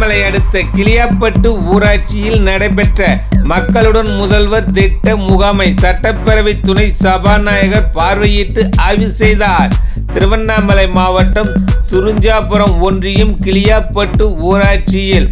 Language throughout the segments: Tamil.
திருவண்ணாமலை அடுத்த கிளியாப்பட்டு ஊராட்சியில் நடைபெற்ற மக்களுடன் முதல்வர் திட்ட முகாமை சட்டப்பேரவை துணை சபாநாயகர் பார்வையிட்டு ஆய்வு செய்தார். திருவண்ணாமலை மாவட்டம் துருஞ்சாபுரம் ஒன்றியம் கிளியாப்பட்டு ஊராட்சியில்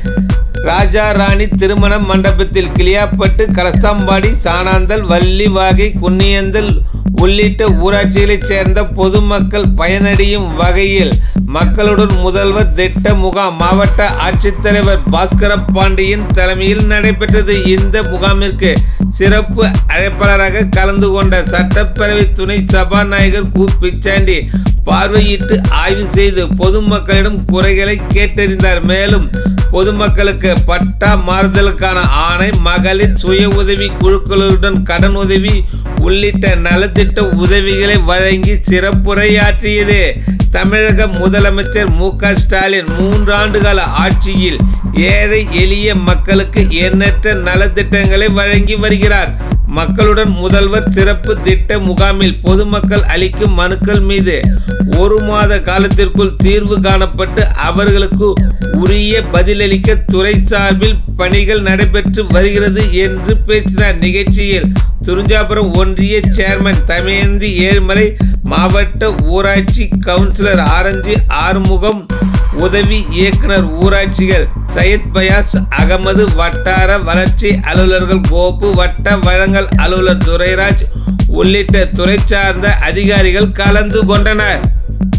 ராஜா ராணி திருமண மண்டபத்தில் கிளியாப்பட்டு கலஸ்தாம்பாடி சாணாந்தல் வள்ளிவாகை குன்னியந்தல் உள்ளிட்ட ஊராட்சிகளைச் சேர்ந்த பொதுமக்கள் பயனடையும் வகையில் மக்களுடன் முதல்வர் திட்ட முகாம் மாவட்ட ஆட்சித்தலைவர் பாஸ்கர பாண்டியன் தலைமையில் நடைபெற்றது. இந்த முகாமிற்கு சிறப்பு அழைப்பாளராக கலந்து கொண்ட சட்டப்பேரவை துணை சபாநாயகர் கு. பிச்சாண்டி பார்வையிட்டு ஆய்வு செய்து பொதுமக்களிடம் குறைகளை கேட்டறிந்தார். மேலும் பொதுமக்களுக்கு பட்டா மாறுதலுக்கான ஆணை மகளிர் சுய உதவி குழுக்களுடன் கடன் உதவி உள்ளிட்ட நலத்திட்ட உதவிகளை வழங்கி சிறப்புரையாற்றியது தமிழக முதலமைச்சர் மு க ஸ்டாலின். மூன்றாண்டுகால ஆட்சியில் ஏழை எளிய மக்களுக்கு எண்ணற்ற நலத்திட்டங்களை வழங்கி வருகிறார். மக்களுடன் முதல்வர் சிறப்பு திட்ட முகாமில் பொதுமக்கள் அளிக்கும் மனுக்கள் மீது ஒரு மாத காலத்திற்குள் தீர்வு காணப்பட்டு அவர்களுக்கு உரிய பதிலளிக்க துறை சார்பில் பணிகள் நடைபெற்று வருகிறது என்று பேசினார். நிகழ்ச்சியில் துறிஞ்சாபுரம் ஒன்றிய சேர்மன் தமயந்தி ஏழுமலை மாவட்ட ஊராட்சி கவுன்சிலர் ஆரஞ்சு ஆறுமுகம் உதவி இயக்குனர் ஊராட்சிகள் சையத் பயாஸ் அகமது வட்டார வளர்ச்சி அலுவலர்கள் கோப்பு வட்ட வழங்கல் அலுவலர் துரைராஜ் உள்ளிட்ட துறை சார்ந்த அதிகாரிகள் கலந்து கொண்டனர்.